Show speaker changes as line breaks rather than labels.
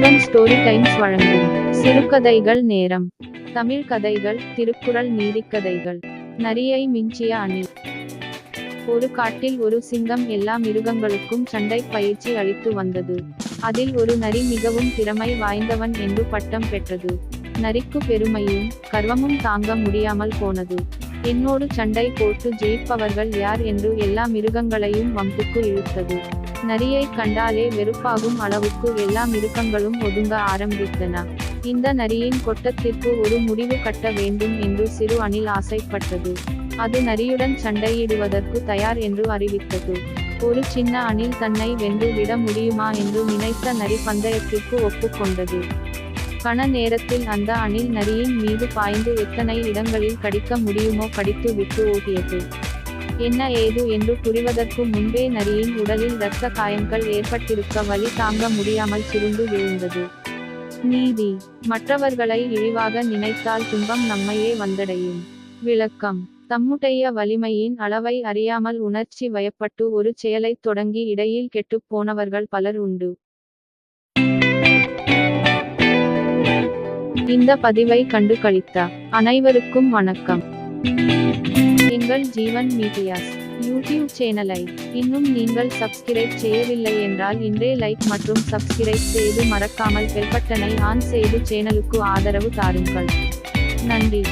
Story times வழங்கும். சிறுகதைகள் நேரம். தமிழ் கதைகள் திருக்குறள் நீதிக்கதைகள் நரியை மிஞ்சிய அணில். ஒரு காட்டில் ஒரு சிங்கம் எல்லா மிருகங்களுக்கும் சண்டை பயிற்சி அளித்து வந்தது. அதில் ஒரு நரி மிகவும் திறமை வாய்ந்தவன் என்று பட்டம் பெற்றது. நரிக்கு பெருமையும் கர்வமும் தாங்க முடியாமல் போனது. என்னோடு சண்டை போட்டு ஜெயிப்பவர்கள் யார் என்று எல்லா மிருகங்களையும் வம்புக்கு இழுத்தது. நரியை கண்டாலே வெறுப்பாகும் அளவுக்கு எல்லா மிருகங்களும் ஒதுங்க ஆரம்பித்தன. இந்த நரியின் கொட்டத்திற்கு ஒரு முடிவு கட்ட வேண்டும் என்று சிறு அணில் ஆசைப்பட்டது. அது நரியுடன் சண்டையிடுவதற்கு தயார் என்று அறிவித்தது. ஒரு சின்ன அணில் தன்னை வென்று விட முடியுமா என்று நினைத்த நரி பந்தயத்திற்கு ஒப்புக்கொண்டது. கண நேரத்தில் அந்த அணில் நரியின் மீது பாய்ந்து எத்தனை இடங்களில் கடிக்க முடியுமோ கடித்து விட்டு ஓட்டியது என்ன ஏது என்று புரிவதற்கு முன்பே நரியின் உடலில் இரத்த காயங்கள் ஏற்பட்டிருக்க வலி தாங்க முடியாமல் சுருண்டு விழுந்தது. நீதி. மற்றவர்களை இழிவாக நினைத்தால் துன்பம் நம்மையே வந்தடையும். விளக்கம். தம்முடைய வலிமையின் அளவை அறியாமல் உணர்ச்சி வயப்பட்டு ஒரு செயலைத் தொடங்கி இடையில் கெட்டுப் போனவர்கள் பலர் உண்டு. இந்த பதிவை கண்டு கழித்த அனைவருக்கும் வணக்கம். எங்கள் ஜீவன் மீடியாஸ் யூடியூப் சேனலை இன்னும் நீங்கள் சப்ஸ்கிரைப் செய்யவில்லை என்றால் இன்றே லைக் மற்றும் சப்ஸ்கிரைப் செய்து மறக்காமல் பெல்பட்டனை ஆன் செய்து சேனலுக்கு ஆதரவு தாருங்கள். நன்றி.